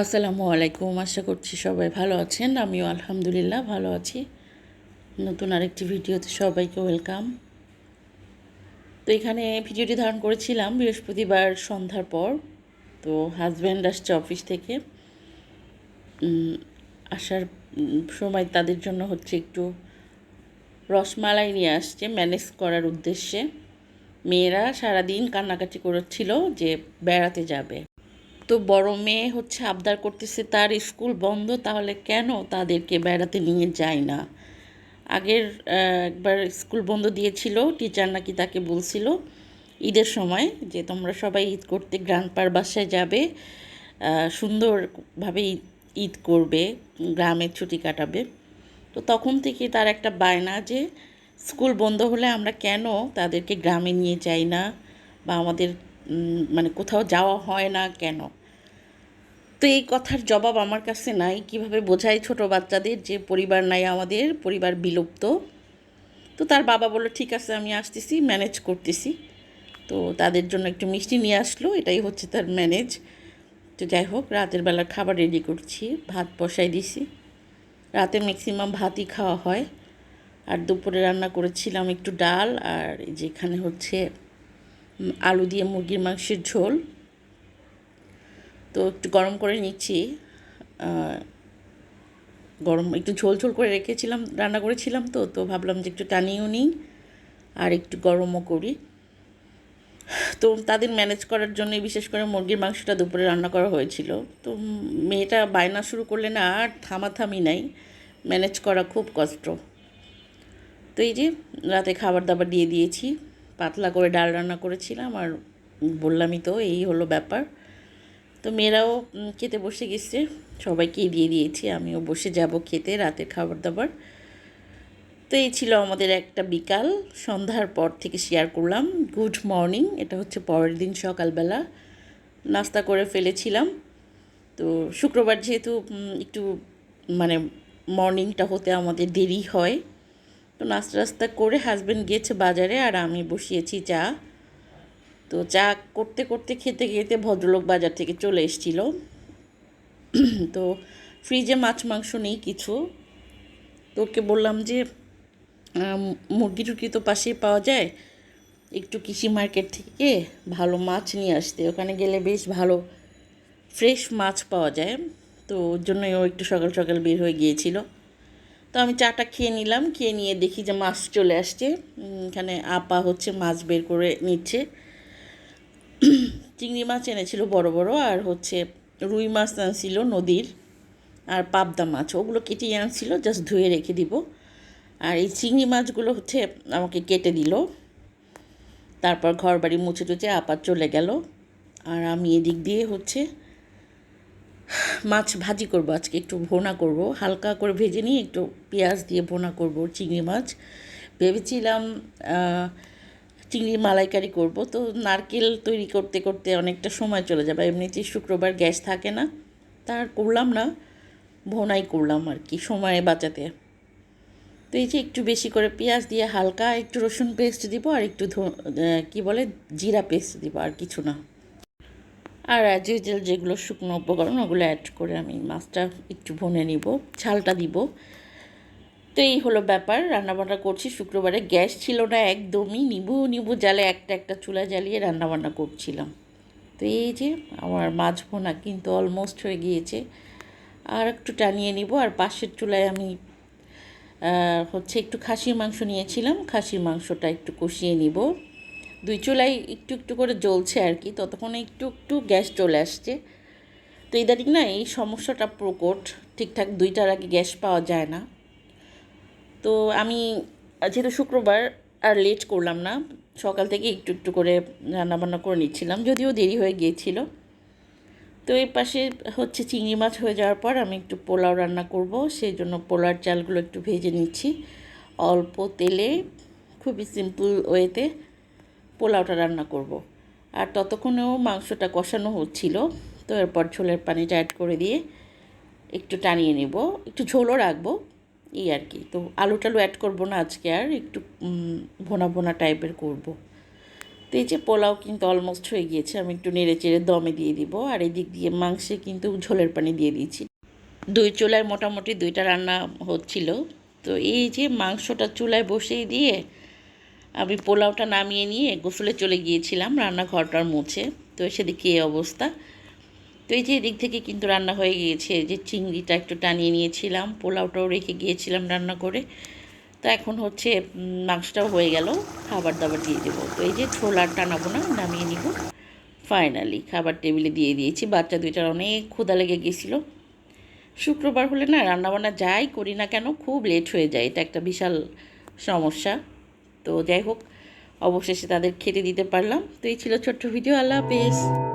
আসসালামু আলাইকুম, আশা করছি সবাই ভালো আছেন। আমিও আলহামদুলিল্লাহ ভালো আছি। নতুন আরেকটি ভিডিওতে সবাইকে ওয়েলকাম। তো এখানে ভিডিওটি ধারণ করেছিলাম বৃহস্পতিবার সন্ধ্যার পর। তো হাজব্যান্ড আসছে অফিস থেকে। আসার সময় তাদের জন্য হচ্ছে একটু রসমালাই নিয়ে আসছে ম্যানেজ করার উদ্দেশ্যে। মেয়েরা সারাদিন কান্নাকাটি করেছিল যে বেড়াতে যাবে। তো বড় মেয়ে হচ্ছে আবদার করতেছে তার স্কুল বন্ধ, তাহলে কেন তাদেরকে বেড়াতে নিয়ে যায় না? আগের একবার স্কুল বন্ধ দিয়েছিল, টিচার নাকি তাকে বলছিল ঈদের সময় যে তোমরা সবাই ঈদ করতে গ্রান্ডপার বাসায় যাবে সুন্দরভাবে ঈদ- করবে গ্রামের ছুটি কাটাবে। তো তখন থেকে তার একটা বায়না যে স্কুল বন্ধ হলে আমরা কেন তাদেরকে গ্রামে নিয়ে যাই না বা আমাদের মানে কোথাও যাওয়া হয় না কেন? তো এই কথার জবাব আমার কাছে নাই। কীভাবে বোঝাই ছোট বাচ্চাদের যে পরিবার নাই আমাদের, পরিবার বিলুপ্ত। তো তার বাবা বলল, ঠিক আছে, আমি আসতেছি ম্যানেজ করতেছি। তো তাদের জন্য একটু মিষ্টি নিয়ে আসলো, এটাই হচ্ছে তার ম্যানেজ তো যাই হোক, রাতের বেলা খাবার রেডি করছি, ভাত বসাই দিছি। রাতে ম্যাক্সিমাম ভাতই খাওয়া হয়। আর দুপুরে রান্না করেছিলাম একটু ডাল, আর যেখানে হচ্ছে আলু দিয়ে মুরগির মাংসের ঝোল। তো একটু গরম করে নিচ্ছি। গরম একটু ঝোল ঝোল করে রেখেছিলাম, রান্না করেছিলাম তো তো ভাবলাম যে একটু টানিয়েও নিই আর একটু গরমও করি। তো তাদের ম্যানেজ করার জন্যই বিশেষ করে মুরগির মাংসটা দুপুরে রান্না করা হয়েছিল। তো মেয়েটা বায়না শুরু করলে না আর থামাথামি নাই ম্যানেজ করা খুব কষ্ট। তো এই যে রাতে খাবার দাবার দিয়ে দিয়েছি, পাতলা করে ডাল রান্না করেছিলাম আর বললামই তো এই হলো ব্যাপার। তো মেয়েরাও খেতে বসে গেছে। সবাইকেই দিয়ে দিয়েছি, আমিও বসে যাব খেতে রাতের খাবার দাবার তো এই ছিল আমাদের একটা বিকাল। সন্ধ্যার পর থেকে শেয়ার করলাম। গুড মর্নিং এটা হচ্ছে পরের দিন সকালবেলা। নাস্তা করে ফেলেছিলাম। তো শুক্রবার যেহেতু একটু মানে মর্নিংটা হতে আমাদের দেরি হয়। তো নাস্তা রাস্তা করে হাজব্যান্ড গিয়েছে বাজারে আর আমি বসিয়েছি চা। তো চা করতে করতে খেতে খেতে ভদ্রলোক বাজার থেকে চলে এসেছিল। তো ফ্রিজে মাছ মাংস নেই কিছু। তো ওকে বললাম যে মুরগি টুরগি তো পাশেই পাওয়া যায়। একটু কৃষি মার্কেট থেকে ভালো মাছ নিয়ে আসতে। ওখানে গেলে বেশ ভালো ফ্রেশ মাছ পাওয়া যায়। তো ওর জন্যই ও একটু সকাল সকাল বের হয়ে গিয়েছিল। তো আমি চাটা খেয়ে নিলাম, খেয়ে নিয়ে দেখি যে মাছ চলে আসছে। এখানে আপা হচ্ছে মাছ বের করে নিচ্ছে। চিংড়ি মাছ এনেছিল বড় বড়, আর হচ্ছে রুই মাছ আনছিল নদীর, আর পাবদা মাছ, ওগুলো কেটে আনছিল জাস্ট ধুয়ে রেখে দিব। আর এই চিংড়ি মাছগুলো হচ্ছে আমাকে কেটে দিল। তারপর ঘর বাড়ি মুছে টুছে আপার চলে গেল। আর আমি এদিক দিয়ে হচ্ছে মাছ ভাজি করব, আজকে একটু ভোনা করব। হালকা করে ভেজে নিয়ে একটু পেঁয়াজ দিয়ে ভোনা করব চিংড়ি মাছ। ভেবেছিলাম চিংড়ি মালাইকারি করব। তো নারকেল তৈরি করতে করতে অনেকটা সময় চলে যাবে। এমনিতেই শুক্রবার গ্যাস থাকে না। তার করলাম না। ভোনাই করলাম আর কি, সময় বাঁচাতে। তো এই যে একটু বেশি করে পেঁয়াজ দিয়ে হালকা একটু রসুন পেস্ট দিব আর একটু কি বলে, জিরা পেস্ট দিব আর কিছু না। আর অ্যাজ যেগুলো শুকনো উপকরণ, ওগুলো অ্যাড করে আমি মাছটা একটু ভনে নিব, ঝালটা দিব। তো এই হলো ব্যাপার। রান্নাবান্না করছি, শুক্রবারে গ্যাস ছিল না একদমই। নিবু নিবু জালে একটা একটা চুলা জ্বালিয়ে রান্নাবান্না করছিলাম। তো এই যে আমার মাছ ভোনা কিন্তু অলমোস্ট হয়ে গিয়েছে। আর একটু টানিয়ে নিব। আর পাশের চুলায় আমি হচ্ছে একটু খাসির মাংস নিয়েছিলাম। খাসির মাংসটা একটু কষিয়ে নিব। দুই চুলাই একটু একটু করে জ্বলছে আর কি। ততক্ষণে একটু একটু গ্যাস চলে আসছে। তো ইদানিং না এই সমস্যাটা প্রকট। ঠিকঠাক দুইটার আগে গ্যাস পাওয়া যায় না। তো আমি যেহেতু শুক্রবার আর লেট করলাম না, সকাল থেকে একটু একটু করে রান্নাবান্না করে নিচ্ছিলাম, যদিও দেরি হয়ে গিয়েছিল। তো এই পাশে হচ্ছে চিংড়ি মাছ হয়ে যাওয়ার পর আমি একটু পোলাও রান্না করব, সেই জন্য পোলার চালগুলো একটু ভেজে নিচ্ছি। অল্প তেলে, খুবই সিম্পল ওয়েতে পোলাওটা রান্না করব। আর ততক্ষণেও মাংসটা কষানো হচ্ছিল, তো এরপর ঝোলের পানিটা অ্যাড করে দিয়ে একটু টানিয়ে নেব। একটু ঝোলও রাখব এই আর কি। তো আলু টালু অ্যাড করব না আজকে আর, একটু ভোনা ভোনা টাইপের করব। তো এই যে পোলাও কিন্তু অলমোস্ট হয়ে গিয়েছে, আমি একটু নেড়ে চেড়ে দমে দিয়ে দিব। আর এই দিক দিয়ে মাংসে কিন্তু ঝোলের পানি দিয়ে দিয়েছি। দুই চুলায় মোটামুটি দুইটা রান্না হচ্ছিল। তো এই যে মাংসটা চুলায় বসিয়ে দিয়ে আমি পোলাওটা নামিয়ে নিয়ে গোসলে চলে গিয়েছিলাম, রান্নাঘরটার মুছে। তো সেদিকে এই অবস্থা। তো এই যে এদিক থেকে কিন্তু রান্না হয়ে গিয়েছে যে চিংড়িটা একটু টানিয়ে নিয়েছিলাম, পোলাওটাও রেখে গিয়েছিলাম রান্না করে। তো এখন হচ্ছে মাংসটাও হয়ে গেল, খাবার দাবার দিয়ে দেবো। তো এই যে ছোলার টানাবো না, নামিয়ে নিব। ফাইনালি খাবার টেবিলে দিয়ে দিয়েছি। বাচ্চা দুইটার অনেক ক্ষুধা লেগে গেছিল শুক্রবার হলে না, রান্নাবান্না যাই করি না কেন, খুব লেট হয়ে যায়। এটা একটা বিশাল সমস্যা। তো যাই হোক, অবশেষে তাদের খেতে দিতে পারলাম। তো এই ছিল ছোট্ট ভিডিও। আল্লাহ হাফেজ।